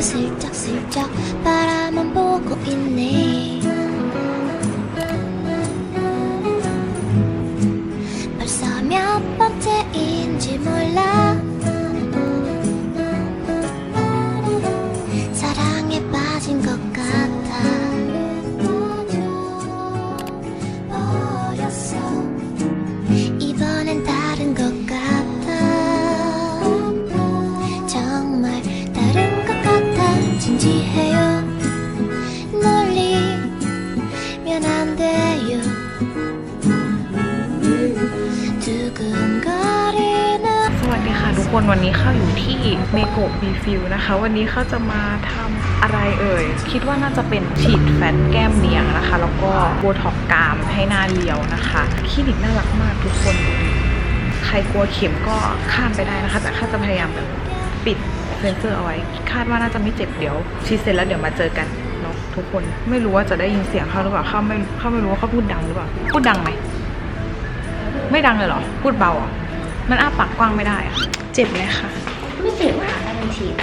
슬쩍슬쩍 바라만 보고 있네 해요 놀리면 안 돼요 두근거리는 สวัสดีค่ะทุกคนวันนี้เข้าอยู่ที่เมโกะบีฟิลนะคะ วันนี้เขาจะมาทำอะไรเอ่ย คิดว่าน่าจะเป็นฉีดแฟตแก้มเนียงนะคะ แล้วก็โบท็อกกรามให้หน้าเรียวนะคะคลินิกน่ารักมากทุกคนดูดิใครกลัวเข็มก็ข้ามไปได้นะคะ แต่ข้าจะพยายามแบบปิด เซนเซอร์เอาไว้ คาดว่าน่าจะไม่เจ็บเดี๋ยวฉีดเสร็จแล้วเดี๋ยวมาเจอกันเนาะทุกคนไม่รู้ว่าจะได้ยินเสียงเขาหรือเปล่าเขาไม่เขาไม่รู้ว่าเขาพูดดังหรือเปล่าพูดดังไหมไม่ดังเลยเหรอ พูดเบาอะมันอ้าปากกว้างไม่ได้อะเจ็บไหมคะไม่เจ็บค่ะถ้าเป็นฉีด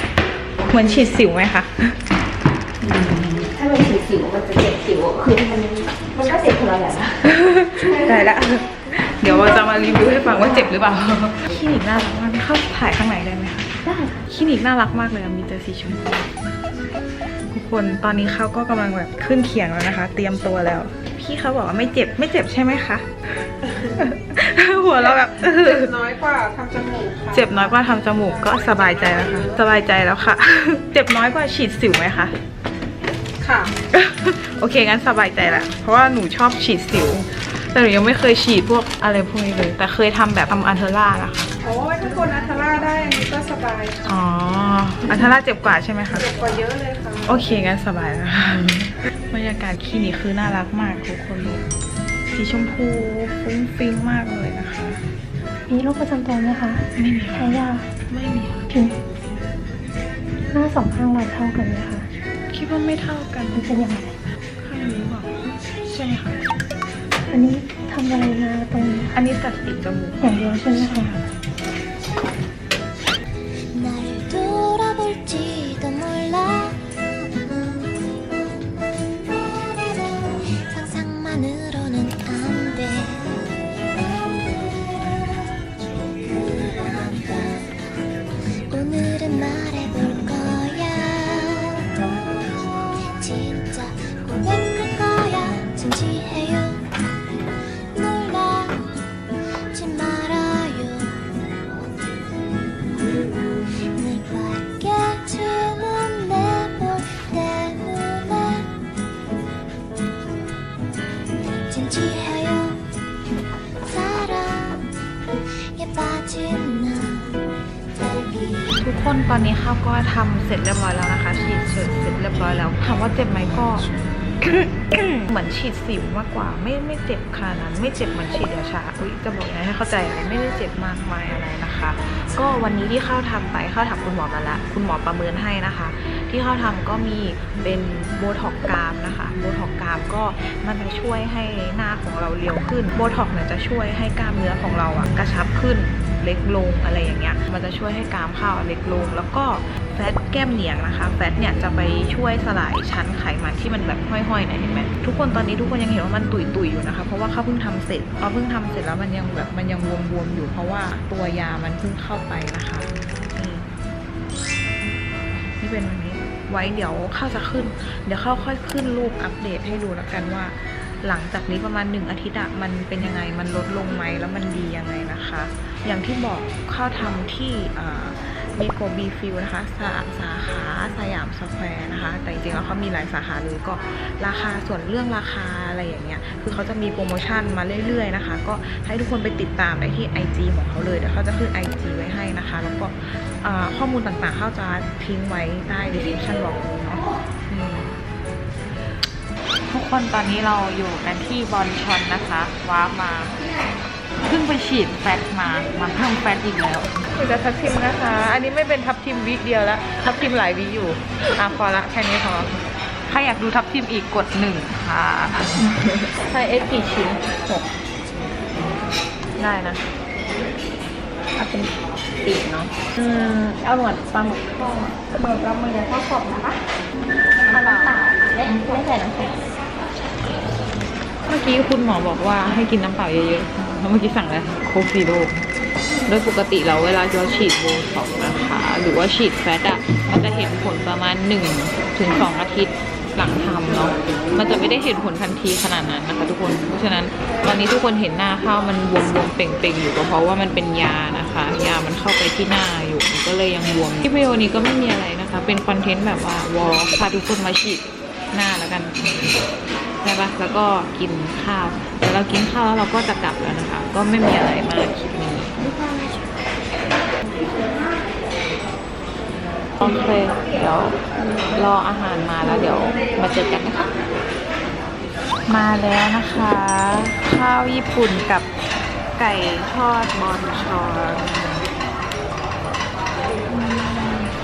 เหมือนฉีดสิวไหมคะถ้าเป็นฉีดสิวมันจะเจ็บสิวคือมันมันก็เจ็บคนละแบบนะได้ละเดี๋ยวเราจะมารีวิวให้ฟังว่าเจ็บหรือเปล่าคลินิกน่ารักมากเข้าถ่ายข้างในได้ไหมคะได้ ค่ะคลินิกน่ารักมากเลยอะมีแต่สีชมพูทุกคนตอนนี้เขาก็กำลังแบบขึ้นเขียงแล้วนะคะ เตรียมตัวแล้ว พี่เขาบอกว่าไม่เจ็บไม่เจ็บใช่ไหมคะ หัวเราะแบบเจ็บน้อยกว่าทำจมูกค่ะเจ็บน้อยกว่าทำจมูกก็สบายใจแล้วค่ะ สบายใจแล้วค่ะ เจ็บน้อยกว่าฉีดสิวไหมคะค่ะ โอเคงั้นสบายใจละเพราะว่าหนูชอบฉีดสิว แต่หนูยังไม่เคยฉีดพวกอะไรพวกนี้เลย แต่เคยทำแบบทำอันเทอร่านะคะ โอ้ยถ้าคนอัทาร่าได้ อันนี้ก็สบายอ๋อ อันเทอร่าเจ็บกว่าใช่ไหมคะ เจ็บกว่าเยอะเลยค่ะ โอเคงั้นสบายแล้วค่ะบรรยากาศคลินิกคือน่ารักมากทุกคนเลยสีชมพูฟุ้งฟิ้งมากเลยนะคะ มีโรคประจำตัวไหมคะไม่มีใช้ยาไม่มีค่ะถึงหน้าสองข้างเราเท่ากันไหมคะคิดว่าไม่เท่ากันมันเป็นยังไงข้างนี้บอกใช่ไหมคะอันนี้ทำอะไรมาตรงนี้อันนี้ตัดติดจมูกอย่างเดียวใช่ไหมคะ อนนี้ข้าวก็ทำเสร็จเรียบร้อยแล้วนะคะ ฉีดเสร็จเสร็จเรียบร้อยแล้วถามว่าเจ็บไหมก็เหมือนฉีดสิวมากกว่า ไม่ไม่เจ็บขนาดนั้นไม่เจ็บเหมือนฉีดยาชาอุ้ยจะบอกยังไงให้เข้าใจอะไรไม่ได้เจ็บมากมายอะไรนะคะ ก็วันนี้ที่เข้าทำไปเข้าถามคุณหมอมาละคุณหมอประเมินให้นะคะ ที่เข้าทำก็มีเป็นโบท็อกกรามนะคะโบท็อกกรามก็มันจะช่วยให้หน้าของเราเรียวขึ้นโบท็อกเนี่ยจะช่วยให้กล้ามเนื้อของเราอะกระชับขึ้น เล็กลงอะไรอย่างเงี้ย มันจะช่วยให้กรามข้าวเล็กลง แล้วก็แฟตแก้มเหนียงนะคะ แฟตเนี่ยจะไปช่วยสลายชั้นไขมันที่มันแบบห้อยๆนี่ยเห็นไหมทุกคนตอนนี้ทุกคนยังเห็นว่ามันตุยๆอยู่นะคะ เพราะว่าเขาเพิ่งทำเสร็จพอเพิ่งทำเสร็จแล้วมันยังแบบมันยังบวมๆอยู่ เพราะว่าตัวยามันเพิ่งเข้าไปนะคะนี่เป็นแบบนี้ไว้เดี๋ยวเข้าจะขึ้น เดี๋ยวเข้าค่อยขึ้นรูปอัปเดตให้ดูแล้วกันว่า หลังจากนี้ประมาณหนึ่งอาทิตย์อะมันเป็นยังไงมันลดลงไหมแล้วมันดียังไงนะคะ อย่างที่บอกเข้าทำที่มีโกบีฟิลนะคะสาสาขาสยามสแควร์นะคะ แต่จริงๆแล้วเขามีหลายสาขาเลยก็ราคาส่วนเรื่องราคาอะไรอย่างเงี้ยคือเขาจะมีโปรโมชั่นมาเรื่อยๆนะคะ ก็ให้ทุกคนไปติดตามได้ที่ IG ของเขาเลยเดี๋ยวเขาจะขึ้น IG ไว้ให้นะคะ แล้วก็อ่าข้อมูลต่างๆเขาจะทิ้งไว้ใต้ description box เนาะอืมทุกคนตอนนี้เราอยู่กันที่บอลชอนนะคะว้าร์ปมา เพิ่งไปฉีดแฟตมามาเพิ่มแฟตอีกแล้วคือจะทับทิมนะคะ อันนี้ไม่เป็นทับทิมวิเดียวแล้วทับทิมหลายวิอยู่อะพอละแค่นี้พอใครอยากดูทับทิมอีกกดหนึ่งค่ะใช้เอสกี่ชิ้นหกได้นะเอาเป็นติเนาะอืมเอาหนวดปลาหมึกทอดหมึกปลาหมึกทอดกรอบนะคะเอาน้ำเปล่าไม่ไม่ใส่น้ำแข็งเมื่อกี้คุณหมอบอกว่าให้กินน้ำเปล่าเยอะๆแล้ว เมื่อกี้สั่งอะไรโคกซีโร่โดยปกติเราเวลาเราฉีดโบท็อกนะคะ หรือว่าฉีดแฟตอะมันจะเห็นผลประมาณ1ถึง2อาทิตย์หลังทำเนาะมันจะไม่ได้เห็นผลทันทีขนาดนั้นนะคะ ทุกคน เพราะฉะนั้นตอนนี้ทุกคนเห็นหน้าข้าวมันบวมๆเป่งๆอยู่ก็เพราะว่ามันเป็นยานะคะ ยามันเข้าไปที่หน้าอยู่ก็เลยยังบวมที่วิดีโอนี้ก็ไม่มีอะไรนะคะ เป็นคอนเทนต์แบบว่าวอลพาทุกคนมาฉีด หน้าแล้วกันใช่ปะแล้วก็กินข้าวเดี๋ยวเรากินข้าวแล้วเราก็จะกลับแล้วนะคะ ก็ไม่มีอะไรมากคลิปนี้โอเคเดี๋ยวรออาหารมาแล้วเดี๋ยวมาเจอกันนะคะ มาแล้วนะคะ ข้าวญี่ปุ่นกับไก่ทอดบอนชอน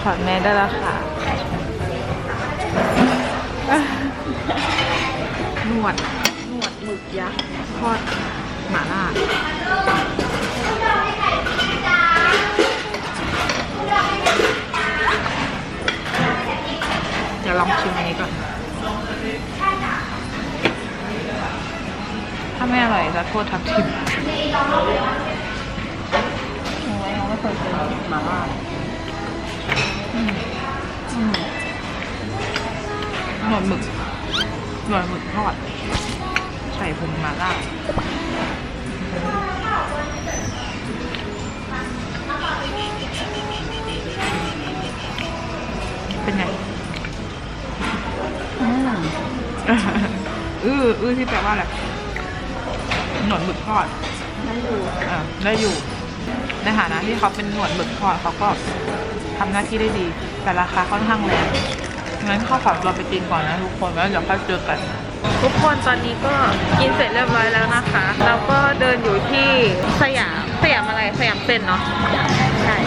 ขอดแม่ได้แล้วค่ะ หนวด หนวดหมึกยักษ์ทอดหมาล่าเดี๋ยวลองชิมอันนี้ก่อน ถ้าไม่อร่อยจะโทษทับทิมโอ้ยเราไม่เคยกินหมาล่า หนวดหมึกหน่วยหมึกทอด ใส่ผงมาล่าเป็นไง อืมอื้ออื้อที่แปลว่าอะไรหนวดหมึกทอด ได้ดูอ่าได้อยู่ ในฐานะที่เขาเป็นหนวดหมึกทอดเขาก็ทำหน้าที่ได้ดี แต่ราคาค่อนข้างแรง งั้นข้าวผัดเราไปกินก่อนนะทุกคนแล้วเดี๋ยวค่อยเจอกัน ทุกคนตอนนี้ก็กินเสร็จเรียบร้อยแล้วนะคะ เราก็เดินอยู่ที่สยามสยามอะไรสยามเซ็นเนาะใช่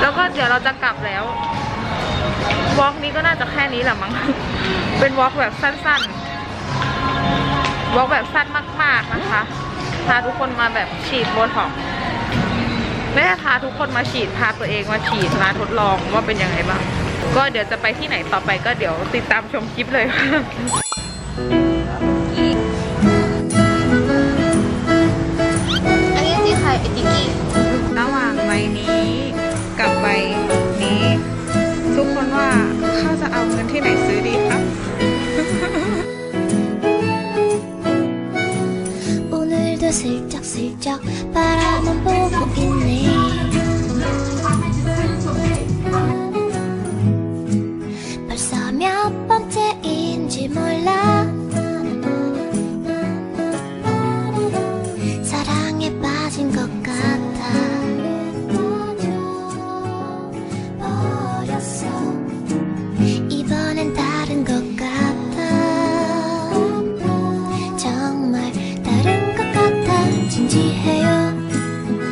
แล้วก็เดี๋ยวเราจะกลับแล้ววอล์กนี้ก็น่าจะแค่นี้แหละมั้งเป็นวอล์กแบบสั้นๆวอล์กแบบสั้นมาก ๆนะคะพาทุกคนมาแบบฉีดโบท็อกไม่ได้พาทุกคนมาฉีดพาตัวเองมาฉีดมาทดลองว่าเป็นยังไงบ้าง ก็เดี๋ยวจะไปที่ไหนต่อไปก็เดี๋ยวติดตามชมคลิปเลยอันนี้สีไข่ไอติกิระหว่างใบนี้กับใบนี้ ทุกคนว่าข้าจะเอาเงินที่ไหนซื้อดีครับ